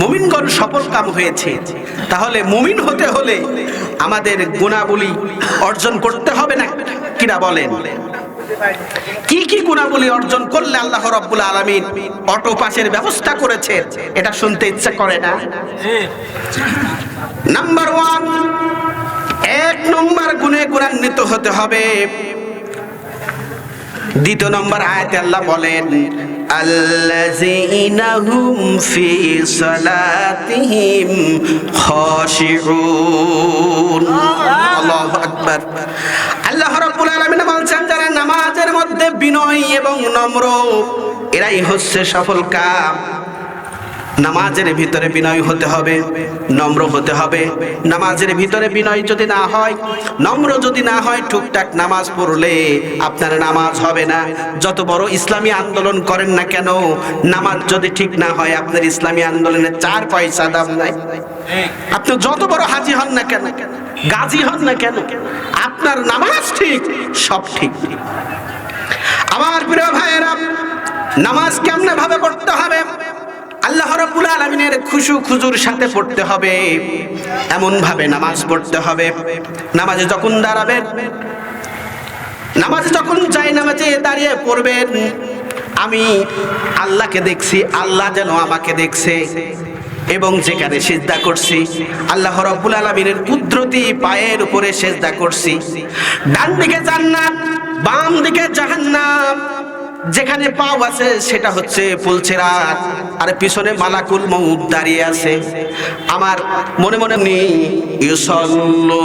মুমিনগণ সফল কাম হয়েছে। তাহলে মুমিন হতে হলে আমাদের গুণাবলী অর্জন করতে হবে না কিনা বলেন? কি কি গুণাবলী অর্জন করলে আল্লাহ রব্বুল আলমিন অটো পাশের ব্যবস্থা করেছে? এটা শুনতে ইচ্ছা করে না? নাম্বার ওয়ান এক নম্বর গুণে গুণান্বিত হতে হবে। দ্বিতীয় নম্বর আয়াতে আল্লাহ বলেন আল্লাযীনাহুম ফি সালাতিহিম খাশিউন। আল্লাহু আকবার। আল্লাহ রাব্বুল আলামিন বলছেন, যারা নামাজের মধ্যে বিনয় এবং নম্র, এরাই হচ্ছে সফল কাম। নামাজের ভিতরে বিনয় হতে হবে, নম্র হতে হবে। নামাজের ভিতরে বিনয় যদি না হয়, নম্র যদি না হয়, টুকটাক নামাজ পড়লে আপনার নামাজ হবে না। যত বড় ইসলামী আন্দোলন করেন না কেন, নামাজ যদি ঠিক না হয়, আপনার ইসলামী আন্দোলনের চার পয়সা দাম নাই। আপনি যত বড় হাজি হন না কেন, গাজী হন না কেন, আপনার নামাজ ঠিক, সব ঠিক। আমার প্রিয় ভাইয়েরা, নামাজ কেমনে ভাবে পড়তে হবে? আল্লাহ রাব্বুল আলামিনের খুশু খুজুর সাথে পড়তে হবে। এমন ভাবে নামাজ পড়তে হবে। নামাজে যখন দাঁড়াবেন, নামাজে যখন যাই নামাজে দাঁড়িয়ে পড়বেন, আমি আল্লাহকে দেখছি, আল্লাহ যেন আমাকে দেখছে এবং যেখানে সেজদা করছি, আল্লাহ রাব্বুল আলামিনের কুদরতি পায়ের উপরে সেজদা করছি। ডান দিকে জান্নাত বাম দিকে জাহান্নাম যেখানে পাও আছে, সেটা হচ্ছে ফুলছেরাত আর পিছনে মালাকুল মউত দাঁড়িয়ে আছে। আমার মনে মনে নি ইউসাল্লু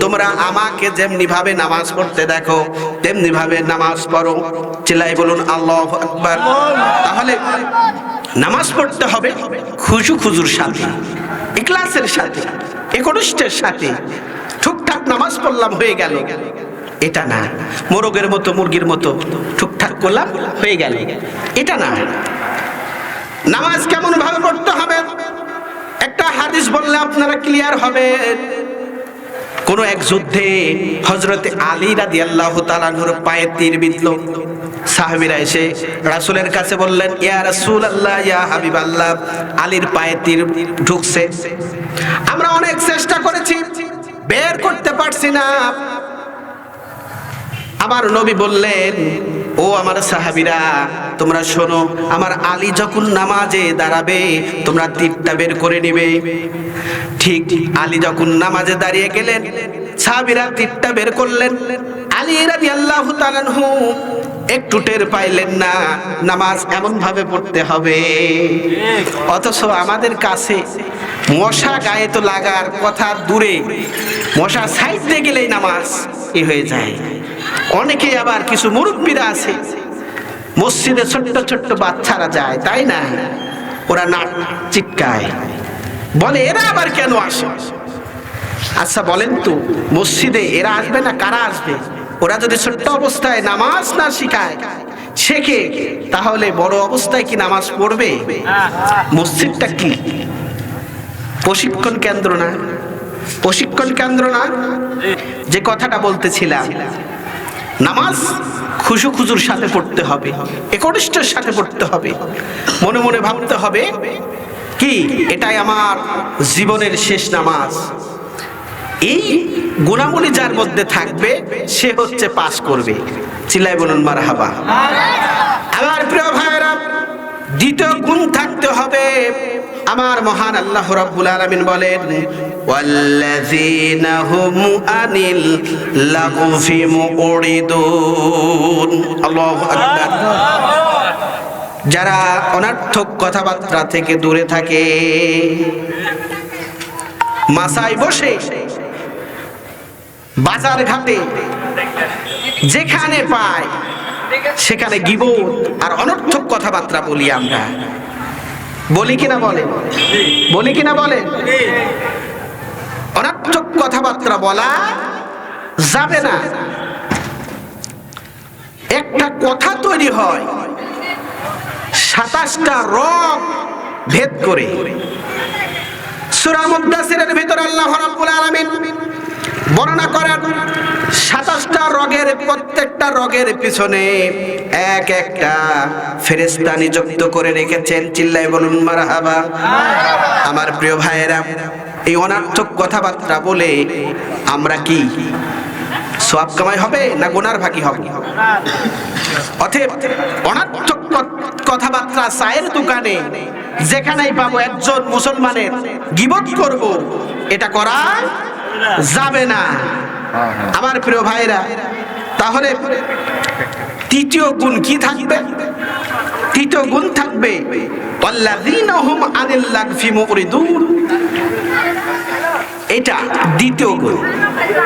তোমরা আমাকে যেমনি ভাবে নামাজ পড়তে দেখো তেমনি ভাবে নামাজ পড়ো। চিল্লাই বলুন, আল্লাহু আকবার। তাহলে নামাজ পড়তে হবে খুশু খুজুর সাথে, ইখলাসের সাথে, একনিষ্ঠের সাথে। ঠিকঠাক নামাজ পড়লাম, হয়ে গেল। এটা না। মোরগের মতো, মুরগির মতো ঠুকঠাক করলাম, হয়ে গেল। এটা না। নামাজ কেমন ভাবে পড়তে হবে? একটা হাদিস বললে আপনারা ক্লিয়ার হবে। কোন এক যুদ্ধে হজরতে আলী রাদি আল্লাহ তালানুর পায়ে তীর বিঁধল। সাহাবিরা এসে রাসূলের কাছে বললেন, ইয়া রাসূল আল্লাহ ইয়া হাবিব আল্লাহ আলীর পায়ে তীর ঢুকছে। আমরা অনেক চেষ্টা করেছি, বের করতে পারছি না। আমার নবী বললেন, ও আমার সাহাবিরা, তোমরা শোনো, আমার আলী যখন নামাজে দাঁড়াবে, তোমরা তীরটা বের করে নিবে। ঠিক আলী যখন নামাজে দাঁড়িয়ে গেলেন, সাহাবিরা তীরটা বের করলেন। আলী রাদিয়াল্লাহু তাআলাহু একটু টের পাইলেন না, নামাজ এমন ভাবে পড়তে হবে। অথচ আমাদের কাছে মশা গায়ে তো লাগার কথা দূরে, মশা সাইড দিয়ে গেলেই নামাজ এ হয়ে যায়। অনেকে আবার কিছু মুরব্বীরা আছে। মসজিদে ছোট্ট ছোট্ট বাচ্চারা যায়, তাই না? ওরা নাক চিৎকায় বলে, এরা আবার কেন আসে? আচ্ছা বলেন তো, মসজিদে এরা আসবে না কারা আসবে? ওরা যদি ছোট্ট অবস্থায় নামাজ না শিখায় শেখে তাহলে বড় অবস্থায় কি নামাজ পড়বে? মসজিদটা কি? প্রশিক্ষণ কেন্দ্র না? প্রশিক্ষণ কেন্দ্র না? যে কথাটা বলতেছিলাম নামাজ খুশু খুজুর সাথে পড়তে হবে, একনিষ্ঠের সাথে পড়তে হবে। মনে মনে ভাবতে হবে, কি এটাই আমার জীবনের শেষ নামাজ। এই গুণাবলী যার মধ্যে থাকবে, সে হচ্ছে পাস করবে। চিল্লাই বলুন মার হাবা আমার প্রিয় ভাইরা দ্বিতীয় গুণ থাকতে হবে। আমার মহান আল্লাহ রাব্বুল আলামিন বলেন হুম আনিল লাগফি মুরিদুন আল্লাহু আকবার যারা অনার্থক কথাবার্তা থেকে দূরে থাকে, মাসায় বসে, বাজার ঘাটে, যেখানে পায়, সেখানে গিব আর অনর্থক কথাবার্তা বলি আমরা। বলি কিনা বলে? বলি কিনা বলে? অনর্থক কথাবার্তা বলা যাবে না। একটা কথা তৈরি হয়, সাতাশটা রং ভেদ করে। ভিতর আল্লাহ বর্ণনা সাতাশটা রোগের প্রত্যেকটা রোগের পিছনে এক একটা নিযুক্ত করে রেখেছেন। চিল্লাই বলুন আমার প্রিয় ভাইয়েরা এই অনার্থক কথাবার্তা বলে আমরা কি সব কামাই হবে না গোনার ভাগি হবে? অতএব অনার্থক কথাবার্তা চায়ের দোকানে যেখানেই পাবো একজন মুসলমানের গিবত করব, এটা করা যাবে না। আমার প্রিয় ভাইরা তাহলে তৃতীয় গুণ কি থাকবে? তৃতীয় গুণ থাকবে আনিল লাগফি মুরিদুন। এটা দ্বিতীয় গুণ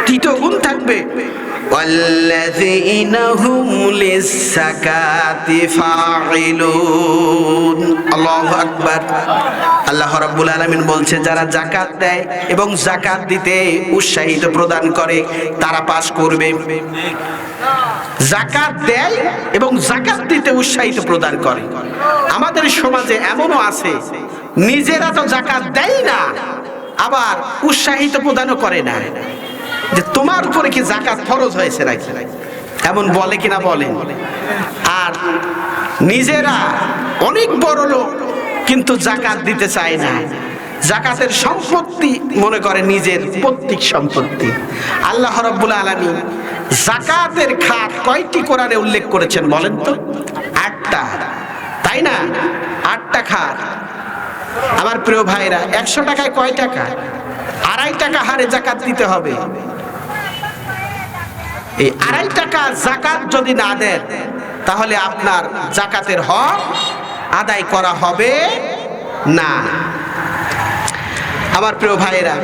তৃতীয় গুণ থাকবে والذين هم للزكاة فاعلون আল্লাহু আকবার আল্লাহ রাব্বুল আলামিন বলছে যারা জাকাত দেয় এবং জাকাত দিতে উৎসাহিত প্রদান করে তারা পাস করবে জাকাত দেয় এবং জাকাত দিতে উৎসাহিত প্রদান করে আমাদের সমাজে এমনও আছে নিজেরা তো জাকাত দেয় না আবার উৎসাহিত প্রদানও করে না। যে তোমার উপরে কি জাকাত ফরজ হয়েছে নাকি? এমন বলে কিনা বলে আর নিজেরা অনেক বড় লোক, কিন্তু জাকাত দিতে চায় না। জাকাতের সম্পত্তি মনে করে নিজের পৈতৃক সম্পত্তি। আল্লাহ রব্বুল আলমী জাকাতের খাত কয়টি কোরআনে উল্লেখ করেছেন বলেন তো? আটটা। তাই না? আটটা খাত। আমার প্রিয় ভাইরা, একশো টাকায় কয় টাকা? আড়াই টাকা হারে জাকাত দিতে হবে। এই আড়াই টাকা জাকাত যদি না দেন, তাহলে আপনার জাকাতের হক আদায় করা হবে না। আমার প্রিয় ভাইয়েরা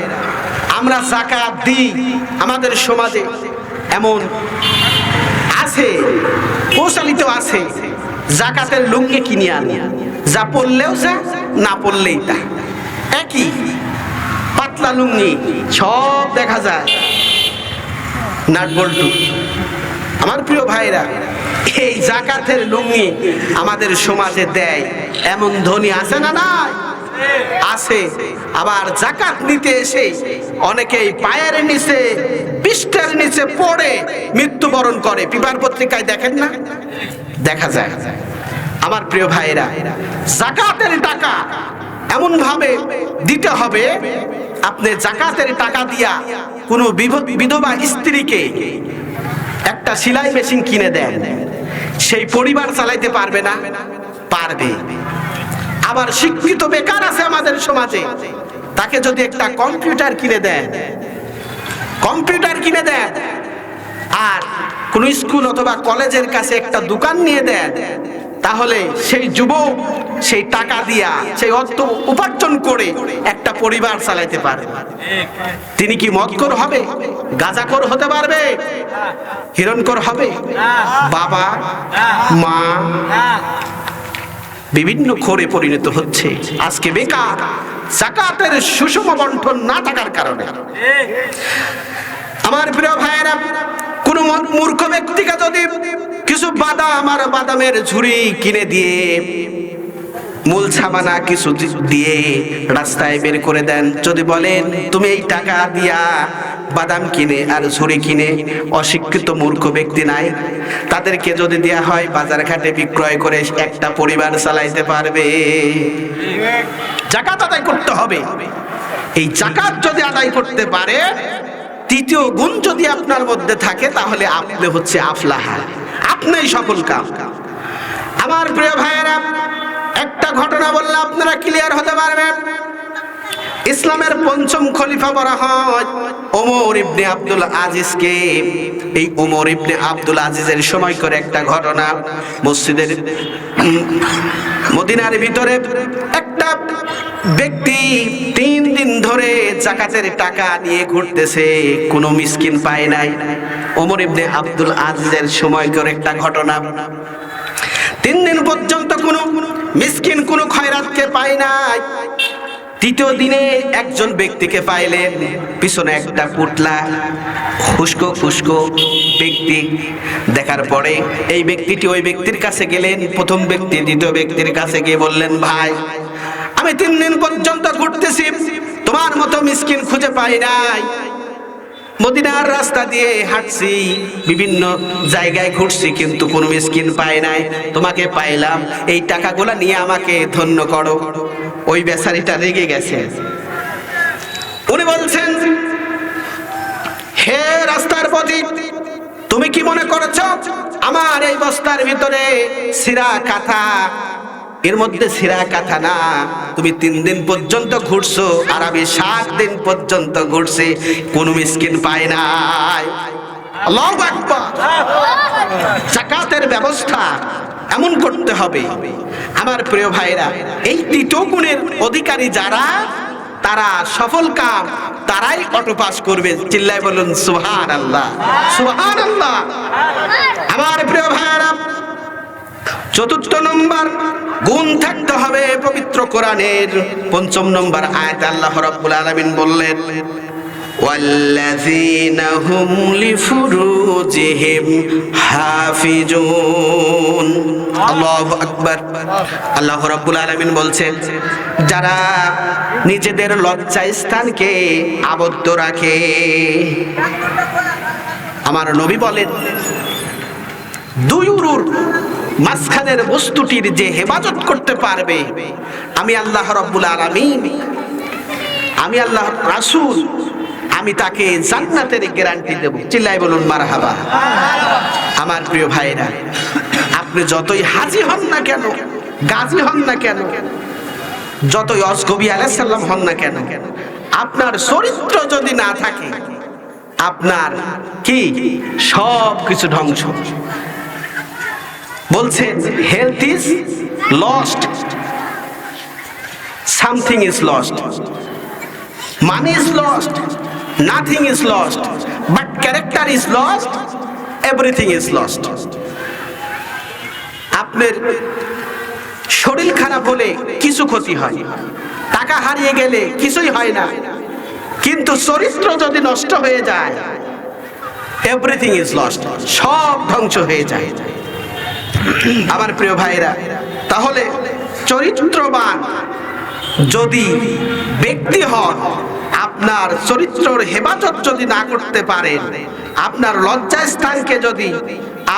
আমরা জাকাত দিই আমাদের সমাজে। এমন আছে, প্রচলিত আছে, জাকাতের লুঙ্গি কিনে আনি। যা পড়লেও যা না পড়লেই তা। একই, পাতলা লুঙ্গি, সব দেখা যায়। নাট বল্টু, আমার প্রিয় ভাইরা, এই জাকাতের লুঙ্গি আমাদের সমাজে দেয়। এমন ধনী আছে না নাই? আছে, আবার জাকাত নিতে এসে অনেকেই পায়ের নিচে, পৃষ্ঠের নিচে পড়ে মৃত্যুবরণ করে। পিপার পত্রিকায় দেখেন না? দেখা যায়। আমার প্রিয় ভাইরা জাকাতের টাকা এমন ভাবে দিতে হবে, আপনি জাকাতের টাকা দিয়া কোনো বিধবা স্ত্রীকে একটা সেলাই মেশিন কিনে দেন। সেই পরিবার চালাইতে পারবে না, পারবে। আবার শিক্ষিত বেকার আছে আমাদের সমাজে, তাকে যদি একটা কম্পিউটার কিনে দেন, কম্পিউটার কিনে দেন, আর কোন স্কুল অথবা কলেজের কাছে একটা দোকান নিয়ে দেন, তাহলে সেই যুবক সেই টাকা দিয়া, সেই অর্থ উপার্জন করে একটা পরিবার চালাইতে পারে তিনি কি মদকর হবে? গাজাকর হতে পারবে? হিরণকর হবে? বাবা, মা, বিভিন্ন খোরে পরিণত হচ্ছে। আজকে বেকার, জাকাতের সুষম বন্টন না থাকার কারণে। আমার প্রিয় ভাইয়েরা কোন মূর্খ ব্যক্তিকে যদি কিছু বাদাম আর বাদামের ঝুড়ি কিনে দিয়ে মূল ছামানা কিছু দিয়ে রাস্তায় বের করে দেন, যদি বলেন, তুমি এই টাকা দিয়া বাদাম কিনে আর ঝুড়ি কিনে অশিক্ষিত মূর্খ ব্যক্তি নাই। তাদেরকে যদি দেয়া হয় বাজার ঘাটে বিক্রয় করে একটা পরিবার চালাইতে পারবে। জাকাত আদায় করতে হবে। এই জাকাত যদি আদায় করতে পারে তৃতীয় গুণ যদি আপনার মধ্যে থাকে, তাহলে আপনি হচ্ছে আফলাহা। আপনি সফল কাম। আমার প্রিয় ভাইয়েরা, একটা ঘটনা বললে আপনারা ক্লিয়ার হতে পারবেন। ইসলামের পঞ্চম খলিফা বলা হয় ওমর ইবনে আব্দুল আজিজকে। এই ওমর ইবনে আব্দুল আজিজের সময় করে একটা ঘটনা, মসজিদের মদিনার ভিতরে একটা ব্যক্তি তিন দিন ধরে জাকাতের টাকা নিয়ে ঘুরতেছে, কোনো মিসকিন পায় নাই। ওমর ইবনে আব্দুল আজিজের সময় করে একটা ঘটনা। তিন দিন পর্যন্ত কোনো মিসকিন, কোনো খয়রাতকে পায় নাই। তৃতীয় দিনে একজন ব্যক্তিকে পাইলেন পিছনে একটা পুটলা খুস্কো খুস্কো ব্যক্তি দেখার পরে এই ব্যক্তিটি ওই ব্যক্তির কাছে গেলেন, প্রথম ব্যক্তি, দ্বিতীয় ব্যক্তির কাছে গিয়ে বললেন, ভাই, আমি তিন দিন পর্যন্ত ঘুরতেছি, তোমার মতো মিসকিন খুঁজে পাই নাই। মদিনার রাস্তা দিয়ে হাঁটছি, বিভিন্ন জায়গায় ঘুরছি, কিন্তু কোনো মিসকিন পাই নাই। তোমাকে পাইলাম, এই টাকাগুলা নিয়ে আমাকে ধন্য করো। ওই বেচারিটা রেগে গেছে। উনি বলছেন, হে রাস্তার প্রতি তুমি কি মনে করছ? আমার এই বস্তার ভিতরে সিরা কাঁথা। এর মধ্যে সিরা কাঁথা না। তুমি তিন দিন পর্যন্ত ঘুরছো, আর আমি সাত দিন পর্যন্ত ঘুরছি। কোনো মিসকিন পায় নাই। জাকাতের ব্যবস্থা। এমন করতে হবে। আমার প্রিয় ভাইরা এই তৃতীয় গুণের অধিকারী যারা, তারা সফল কাম তারাই অটো পাস করবে। চিল্লায় বলুন সুহান আল্লাহ সুহান আল্লাহ আমার প্রিয় ভাইরা চতুর্থ নম্বর, গুণ থাকতে হবে পবিত্র কোরআনের। পঞ্চম নম্বর আয়াত আল্লাহ রাব্বুল আলামিন বললেন والذين هم لفروجهم حافظون আল্লাহু আকবার আল্লাহ রাব্বুল আলামিন বলছেন যারা নিজেদের লজ্জা স্থানকে আবদ্ধ রাখে আমার নবী বলেন দুই উরুর মাঝখানের বস্তুটির যে হেফাজত করতে পারবে আমি আল্লাহ রব্বুল আলামিন আমি আল্লাহ রাসূল আমি তাকে জান্নাতের গ্যারান্টি দেব। চিল্লাই বলুন মার হাবা আমার প্রিয় ভাইরা আপনি যতই হাজি হন না কেন, গাজী হন না কেন, যতই অসকবি আলাইসাল্লাম হন না কেন, আপনার চরিত্র যদি না থাকে, আপনার কি? সব কিছু ধ্বংস। বলছেন health is lost something is lost money is lost nothing is lost but character is lost everything is lost আপনার শরীর খারাপ হলে কিছু ক্ষতি হয়, টাকা হারিয়ে গেলে কিছুই হয় না, কিন্তু চরিত্র যদি নষ্ট হয়ে যায় এভরিথিং ইজ লস্ট সব ধ্বংস হয়ে যায়। আমার প্রিয় ভাইরা, তাহলে চরিত্রবান যদি ব্যক্তি হন, আপনার চরিত্রর হেফাজত যদি না করতে পারেন, আপনার লজ্জা স্থানকে যদি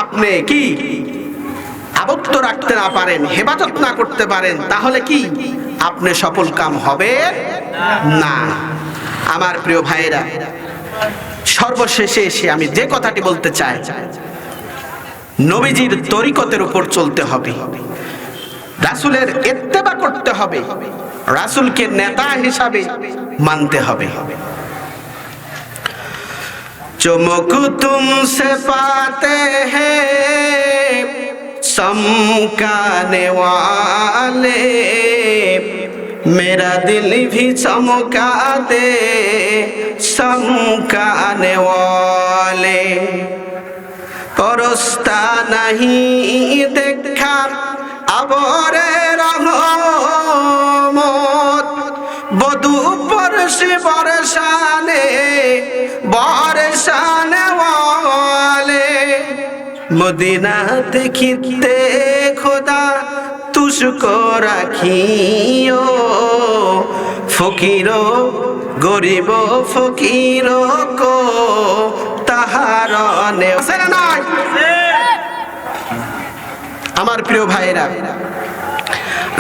আপনি কি আবদ্ধ রাখতে না পারেন, হেফাজত না করতে পারেন, তাহলে কি আপনি সফল কাম হবে? না। আমার প্রিয় ভাইরা সর্বশেষে এসে আমি যে কথাটি বলতে চাই, নবীজির তরিকতের উপর চলতে হবে। রাসুলের এত্তেবা করতে হবে। রাসুলকে নেতা হিসাবে মানতে হবে। চমক তুম সে পাতে হে চমকানে মেরা দিল ভি চমকা দে চমকানে পরস্তা নাহি দেখা আবরে রহমত। বধু পরশে বরসানে বরসানে ওয়ালে। মদিনা দেখিতে খোদা তুসকো রাখিও। ফকির গরিব ফকির কো, তাহার নয় আমার প্রিয় ভাইরা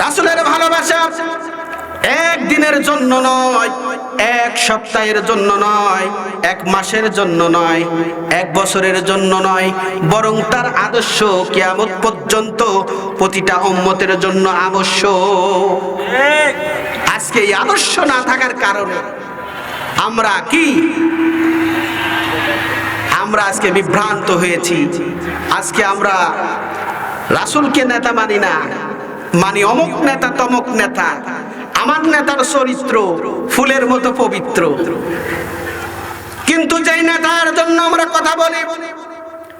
রাসুলের ভালোবাসা একদিনের জন্য নয়, এক সপ্তাহের জন্য নয়, এক মাসের জন্য নয়, এক বছরের জন্য নয়, বরং তার আদর্শ কিয়ামত পর্যন্ত প্রতিটা উম্মতের জন্য আবশ্যক আজকে এই আদর্শ না থাকার কারণে আমরা কি? আমরা আজকে বিভ্রান্ত হয়েছি। আজকে আমরা রাসুলকে নেতা মানি না। মানি অমুক নেতা, তমুক নেতা। আমার নেতার চরিত্র ফুলের মতো পবিত্র। কিন্তু যেই নেতার জন্য আমরা কথা বলি,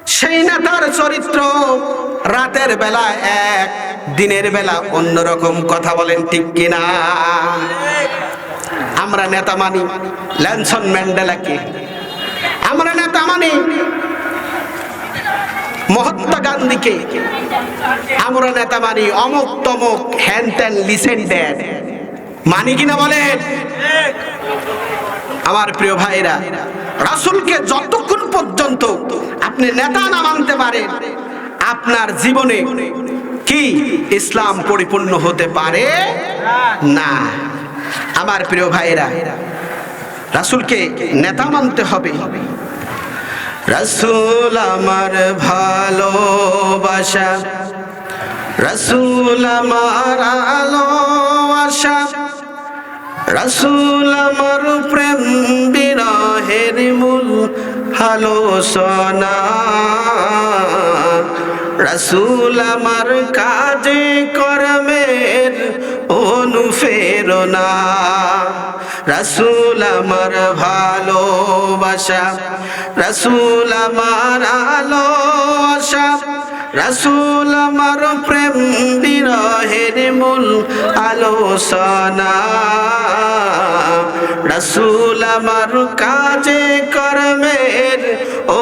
সেই নেতার চরিত্র রাতের বেলা এক, দিনের বেলা অন্যরকম কথা বলেন, ঠিক কিনা? আমরা নেতা মানি, ল্যানসন ম্যান্ডেলাকে। আমরা নেতা মানি মহাত্মা গান্ধীকে আমরা নেতা মানি অমুক তমুক হ্যান ত্যান লিসেন দেন। মানি কিনা বলেন? আমার প্রিয় ভাইরা, রাসূলকে যতক্ষণ পর্যন্ত আপনি নেতা না মানতে পারেন, আপনার জীবনে কি ইসলাম পরিপূর্ণ হতে পারে? না। আমার প্রিয় ভাইরা, রাসূলকে নেতা মানতে হবে। রাসূল আমার ভালোবাসা, রাসূল আমার আলো আশা রাসূল আমার প্রেম বিরহের মূল আলোচনা, রাসূল আমার কাজে কর্মের অনুফেরনা রাসূল আমার ভালোবাসা, রাসূল আমার আলো আশা রাসূল আমার প্রেম বিরহের মূল আলোচনা। রাসূল আমার কাজে কর্মের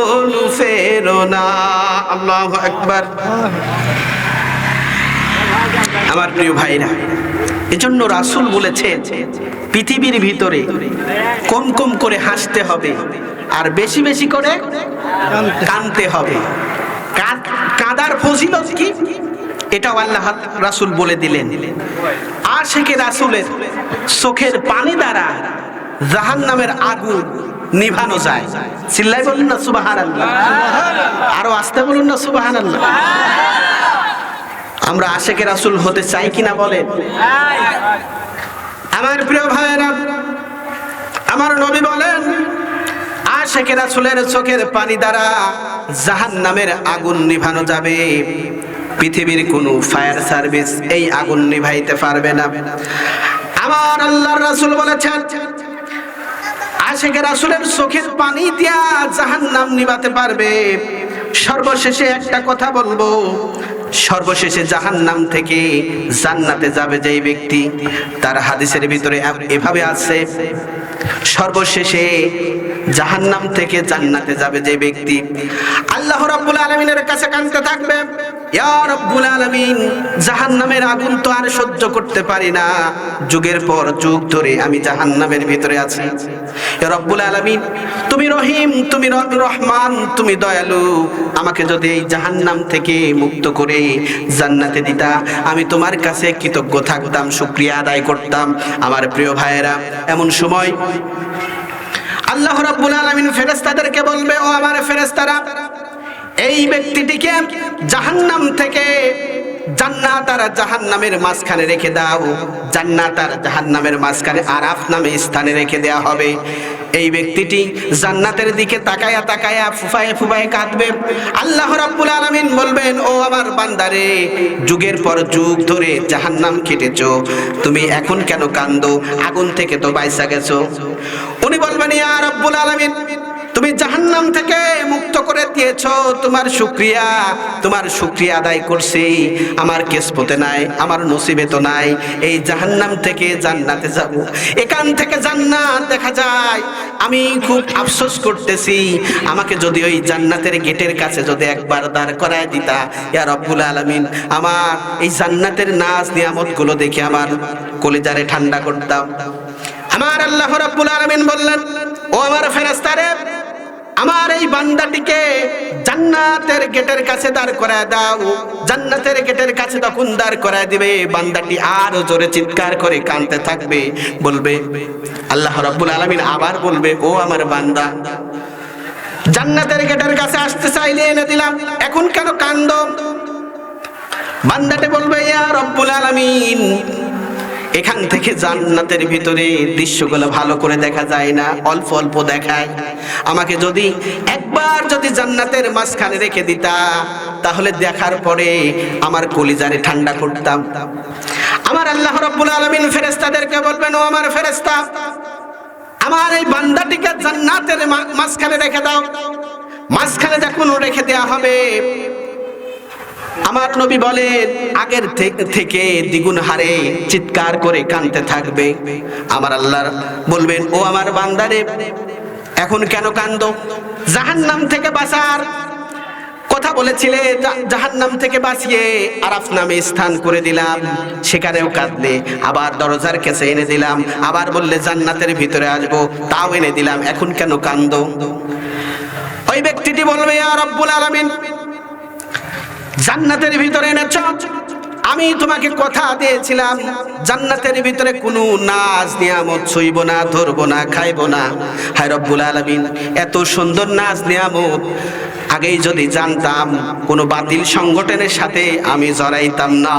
অনুফেরনা আল্লাহু আকবার। আমার প্রিয় ভাইরা এজন্য রাসূল বলেছেন পৃথিবীর ভিতরে কম কম করে হাসতে হবে আর বেশি বেশি করে কানতে হবে। কাদার ফজিলত কি? এটাও আল্লাহ রাসূল বলে দিলেন। আর শেখে রাসূলের চোখের পানি দ্বারা জাহান নামের আগুন নিভানো যায়। চিল্লাই বলুন না আল্লাহ আরও আসতে বলুন না আল্লাহ আমরা আশেকে রাসূল হতে চাই কিনা বলেন? আমার প্রিয় ভাইয়েরা, আমার নবী বলেন আশেকে রাসূলের চোখের পানি দ্বারা জাহান নামের আগুন নিভানো যাবে। পৃথিবীর কোনো ফায়ার সার্ভিস এই আগুন নিভাইতে পারবে না। আমার আল্লাহর রাসূল বলেছেন আশেকে রাসূলের চোখের পানি দিয়া জাহান নাম নিভাতে পারবে। সর্বশেষে একটা কথা বলব সর্বশেষে জাহান নাম থেকে জান্নাতে যাবে যেই ব্যক্তি। তার হাদিসের ভিতরে এভাবে আছে, সর্বশেষে জাহান নাম থেকে জান্নাতে যাবে যে ব্যক্তি। আল্লাহ রাব্বুল আলামিনের কাছে কানতে থাকবে জাহান্নামের আগুন তো আর সহ্য করতে পারি না। যুগের পর যুগ ধরে আমি জাহান্নামের ভিতরে আছি। তুমি রহিম, তুমি রহমান, তুমি দয়ালু। আমাকে যদি এই জাহান্নাম থেকে মুক্ত করে জান্নাতে দিতা, আমি তোমার কাছে কৃতজ্ঞ থাকতাম, শুকরিয়া আদায় করতাম। আমার প্রিয় ভাইয়েরা, এমন সময় আল্লাহ রাব্বুল আলামিন ফেরেশতাদেরকে বলবে, ও আমার ফেরেশতারা এই ব্যক্তিটিকে জাহান্নাম থেকে জান্নাত আর জাহান্নামের মাঝখানে রেখে দাও। জান্নাত আর জাহান্নামের মাঝখানে আরাফ নামে স্থানে রেখে দেওয়া হবে। এই ব্যক্তিটি জান্নাতের দিকে তাকায়া তাকায়া ফুফায়ে ফুফায়ে কাঁদবে। আল্লাহ রাব্বুল আলামিন বলবেন, ও আমার বান্দারে, যুগের পর যুগ ধরে জাহান্নাম কেটেছো। তুমি এখন কেন কান্দো আগুন থেকে তো বাইসা গেছো। উনি বলবেন, ইয়া রাব্বুল আলামিন তুমি জাহান্নাম থেকে মুক্ত করে দিয়েছ। তোমার শুক্রিয়া তোমার শুক্রিয়া আদায় করছি। আমার কেসপতে নাই, আমার নসিবে তো নাই। এই জাহান্নাম থেকে জান্নাতে যাব। এখান থেকে জান্নাত দেখা যায়। আমি খুব আফসোস করতেছি। আমাকে যদি ওই জান্নাতের গেটের কাছে যদি একবার দাঁড় করায় দিতা। ইয়া রব্বুল আলামিন, আমার এই জান্নাতের নাচ নিয়ামতগুলো দেখে আমার কলিজারে ঠান্ডা করতাম। আমার আল্লাহ রাব্বুল আলামিন বললেন, ও আমার ফেরেশতারে আমার এই বান্দাটিকে জান্নাতের গেটের কাছে দাঁড় করায় দাও। জান্নাতের গেটের কাছে তখন দাঁড় করায় দিবে। বান্দাটি আরও জোরে চিৎকার করে কাঁদতে থাকবে। বলবে, আল্লাহ রাব্বুল আলামিন আবার বলবে, ও আমার বান্দা, জান্নাতের গেটের কাছে আসতে চাইলে এনে দিলাম। এখন কেন কান্দ? বান্দাটি বলবে, ইয়া রব্বুল আলামিন এখান থেকে জান্নাতের ভিতরে দৃশ্যগুলো ভালো করে দেখা যায় না, অল্প অল্প দেখায়। আমাকে যদি একবার যদি জান্নাতের মাঝখানে রেখে দিতা, তাহলে দেখার পরে আমার কলিজারে ঠান্ডা করতাম। আমার আল্লাহ রাব্বুল আলামিন ফেরেশতাদেরকে বলবেন, ও আমার ফেরেশতা, আমার এই বান্দাটিকে জান্নাতের মাঝখানে রেখে দাও। মাঝখানে যখন রেখে দেওয়া হবে আমার নবী বলেন আগের থেকে দ্বিগুণ হারে চিৎকার করে কানতে থাকবে। আমার আল্লাহ বলবেন, ও আমার বান্দারে এখন কেন কান্দ? জাহান্নাম থেকে বাঁচার কথা বলেছিলে জাহান নাম থেকে বাঁচিয়ে আরাফ নামে স্থান করে দিলাম। সেখানেও কাঁদলে আবার দরজার কাছে এনে দিলাম। আবার বললে, জান্নাতের ভিতরে আসব, তাও এনে দিলাম, এখন কেন কান্দ? ওই ব্যক্তিটি বলবে আর রব্বুল আলামিন জান্নাতের ভিতরে এনেছ? আমি তোমাকে কথা দিয়েছিলাম, জান্নাতের ভিতরে কোনো নাচ, নিয়ামত ছুইব না, ধরবো না, খাইব না। হায় রব্বুল আলামিন, এত সুন্দর নাচ, নিয়ামত। আগেই যদি জানতাম, কোনো বাতিল সংগঠনের সাথে আমি জড়াইতাম না।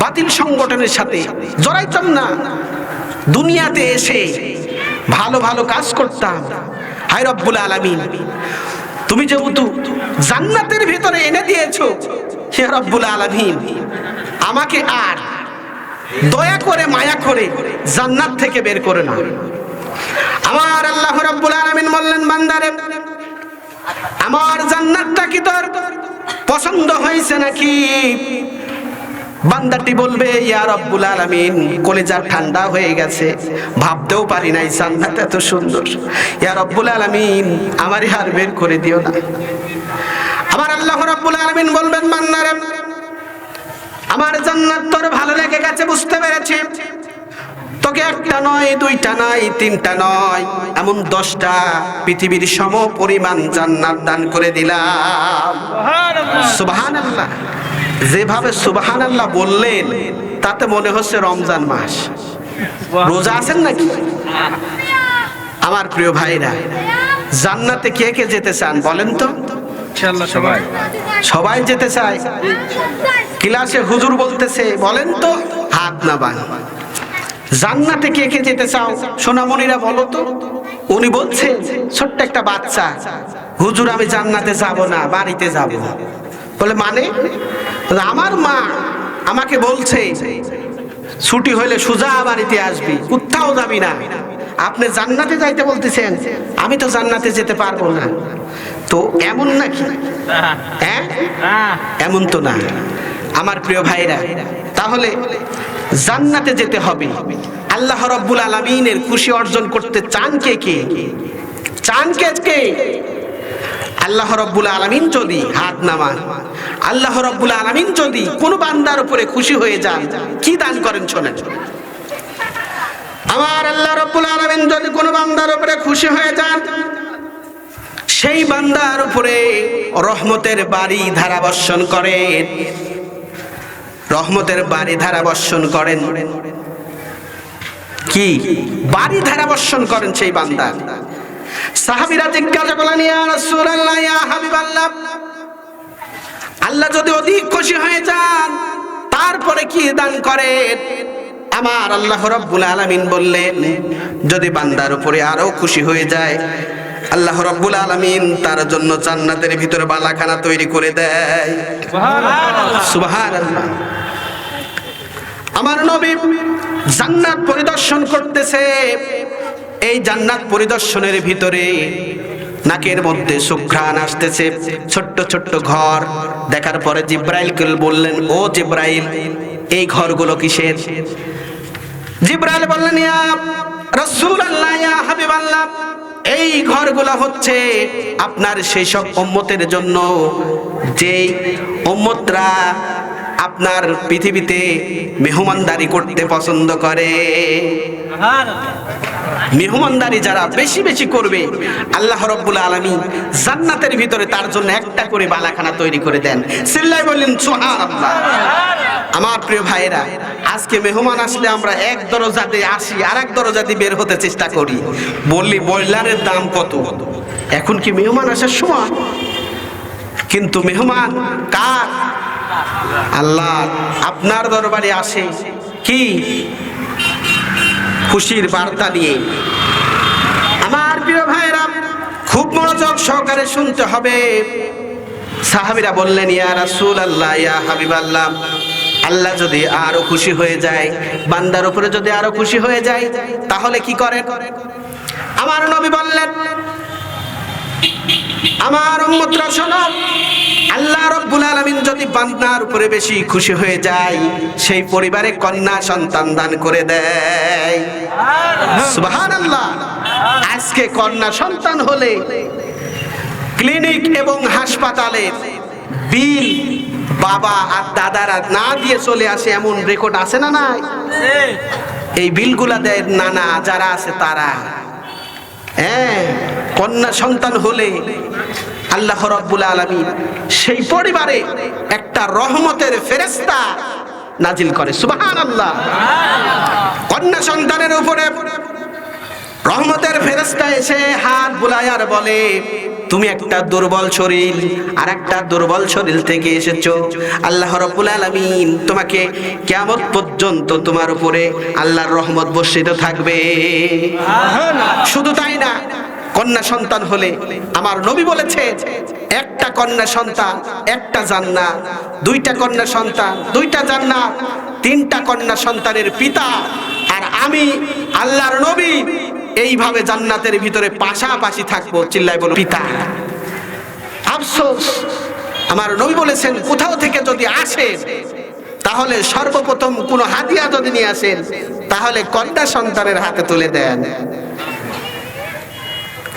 বাতিল সংগঠনের সাথে জড়াইতাম না। দুনিয়াতে এসে ভালো ভালো কাজ করতাম। হায় রব্বুল আলামিন তুমি যেহেতু জান্নাতের ভিতরে এনে দিয়েছ, হে রব্বুল আলামিন, আমাকে আর দয়া করে, মায়া করে জান্নাত থেকে বের করে না। আমার আল্লাহ রব্বুল আলামিন বললেন, বান্দারে, আমার জান্নাতটা কি তোর পছন্দ হয়েছে নাকি? বান্দাটি বলবে ইয়া রব্বুল আলামিন কলেজা ঠান্ডা হয়ে গেছে। ভাবতেও পারি নাই জান্নাত এত সুন্দর। ইয়া রব্বুল আলামিন আমার হার বের করে দিও না। আমার আল্লাহ রব্বুল আলামিন বলবেন বান্দারে আমার জান্নাত তোর ভালো লেগে গেছে বুঝতে পেরেছি। তোকে একটা নয় দুইটা নয় তিনটা নয় এমন দশটা পৃথিবীর সম পরিমাণ জান্নাত দান করে দিলাম। সুবাহান আল্লাহ যেভাবে সুবাহান আল্লাহ বললেন তাতে মনে হচ্ছে রমজান মাস। রোজা আছেন নাকি? আমার প্রিয় ভাইরা জান্নাতে কে কে যেতে চান বলেন তো? সবাই। সবাই যেতে চায়। ক্লাসে হুজুর বলতেছে বলেন তো হাত না বান জান্নাতে কে কে যেতে চাও? সোনামণিরা বলো তো। উনি বলছে ছোট্ট একটা বাচ্চা হুজুর আমি জান্নাতে যাব না বাড়িতে যাব। বলে মানে? আমার মা আমাকে বলছে, ছুটি হইলে সুজা বাড়িতে আসবি, কোথাও যাবি না। আপনি জান্নাতে যাইতে বলতেছেন, আমি তো জান্নাতে যেতে পারব না। তো এমন নাকি? হ্যাঁ? এমন তো না। আমার প্রিয় ভাইরা, তাহলে জান্নাতে যেতে হবে। আল্লাহ রব্বুল আলমিনের খুশি অর্জন করতে চান কে কে? চান কে কে? আল্লাহ রব্বুল আলমিন যদি হাত নামান, আল্লাহ রব্বুল আলমিন যদি কোনো বান্দার উপরে খুশি হয়ে যান, কি দান করেন শোনেন? আমার আল্লাহ রব্বুল আলমিন যদি কোনো বান্দার উপরে খুশি হয়ে যান, সেই বান্দার উপরে রহমতের বাড়ি ধারাবর্ষণ করেন, রহমতের বাড়ি ধারাবর্ষণ করেন। কি? বাড়ি ধারাবর্ষণ করেন সেই বান্দা। সাহাবিরা জিজ্ঞাসা করলেন ইয়া রাসূলুল্লাহ ইয়া হাবিবাল্লাহ আল্লাহ যদি অধিক খুশি হয়ে যান তারপরে কি দান করেন? আমার আল্লাহ রাব্বুল আলামিন বললেন যদি বান্দার উপরে আরও খুশি হয়ে যায় আল্লাহ রাব্বুল আলামিন তার জন্য জান্নাতের ভিতরে বালাখানা তৈরি করে দেয়। সুবহানাল্লাহ। আমার নবী জান্নাত পরিদর্শন করতেছে। এই জান্নাত পরিদর্শনের ভিতরে নাকের মধ্যে সুঘ্রাণ আসতেছে, ছোট্ট ছোট্ট ঘর। দেখার পরে জিব্রাইলকে বললেন, ও জিব্রাইল, এই ঘরগুলো কিসের? জিব্রাইল বললেন এই ঘরগুলো হচ্ছে আপনার সেই সব উম্মতের জন্য। যেই উম্মতরা আপনার পৃথিবীতে মেহমানদারি করতে পছন্দ করে। মেহমানদারি যারা বেশি বেশি করবে আল্লাহ রব্বুল আলমী জান্নাতের ভিতরে তার জন্য একটা করে বালাখানা তৈরি করে দেন। সিল্লাই বললেন সোহান আমার প্রিয় ভাইরা আজকে মেহমান আসলে আমরা এক দরজাতে আসি আর এক দরজা দিয়ে বের হতে চেষ্টা করি। বললি ব্রয়লারের দাম কত? এখন কি মেহমান আসার সময়? কিন্তু মেহমান কার? আল্লাহ আপনার দরবারে আসে কি খুশির বার্তা নিয়ে আমার প্রিয় ভাইরা খুব মনোযোগ সহকারে শুনতে হবে। সাহাবিরা বললেন, ইয়া রাসূল আল্লাহ ইয়া হাবিব আল্লাহ আল্লাহ যদি আরও খুশি হয়ে যায়, বান্দার উপরে যদি আরও খুশি হয়ে যায়, তাহলে কি করেন? আমার নবী বললেন আমার উম্মতরা, শোনো। আল্লাহ রব্বুল আলামিন যদি বান্দার উপরে বেশি খুশি হয়ে যায়, সেই পরিবারে কন্যা সন্তান দান করে দেয়। সুবহানাল্লাহ। আজকে কন্যা সন্তান হলে ক্লিনিক এবং হাসপাতালে বিল বাবা আর দাদারা না দিয়ে চলে আসে এমন রেকর্ড আছে না নাই? এই বিলগুলা দেয় নানা, যারা আছে তারা। হ্যাঁ কন্যা সন্তান হলে আল্লাহ রব্বুল আলমী সেই পরিবারে একটা রহমতের ফেরেস্তা নাজিল করে। সুবাহান আল্লাহ কন্যা সন্তানের উপরে রহমতের ফেরেস্তা এসে হাত বুলায় আর বলে তুমি একটা দুর্বল শরীর আর একটা দুর্বল শরীর থেকে এসেছ। আল্লাহ রব্বুল আলামিন তোমাকে কিয়ামত পর্যন্ত তোমার উপরে আল্লাহর রহমত বর্ষিত থাকবে। শুধু তাই না কন্যা সন্তান হলে আমার নবী বলেছে, একটা কন্যা সন্তান, একটা জান্নাত। দুইটা কন্যা সন্তান, দুইটা জান্নাত। তিনটা কন্যা সন্তানের পিতা। আর আমি আল্লাহর নবী এইভাবে জান্নাতের ভিতরে পাশাপাশি থাকব, চিল্লায় বলো, পিতা। আফসোস, আমার নবী বলেছেন, কোথাও থেকে যদি আসেন, তাহলে সর্বপ্রথম কোনো হাদিয়া যদি নিয়ে আসেন, তাহলে কন্যা সন্তানের হাতে তুলে দেন।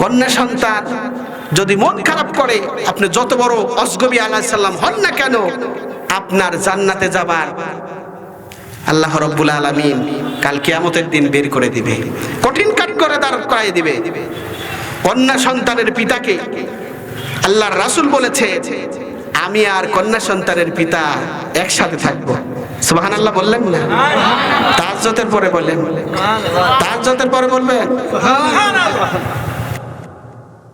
কন্যা সন্তান, যদি মন খারাপ করে, আপনি যত বড় অসগবি আলাহ সাল্লাম হন না কেন, আপনার জান্নাতে যাবার আল্লাহ রব্বুল আলমিন কাল কিয়ামতের দিন বের করে দিবে, কঠিন কাট করে দাঁড় করাই দিবে। কন্যা সন্তানের পিতাকে আল্লাহর রাসূল বলেছে, আমি আর কন্যা সন্তানের পিতা একসাথে থাকব। সুবাহান আল্লাহ বললেন না? তাজতের পরে বললেন। তাজতের পরে বলবেন?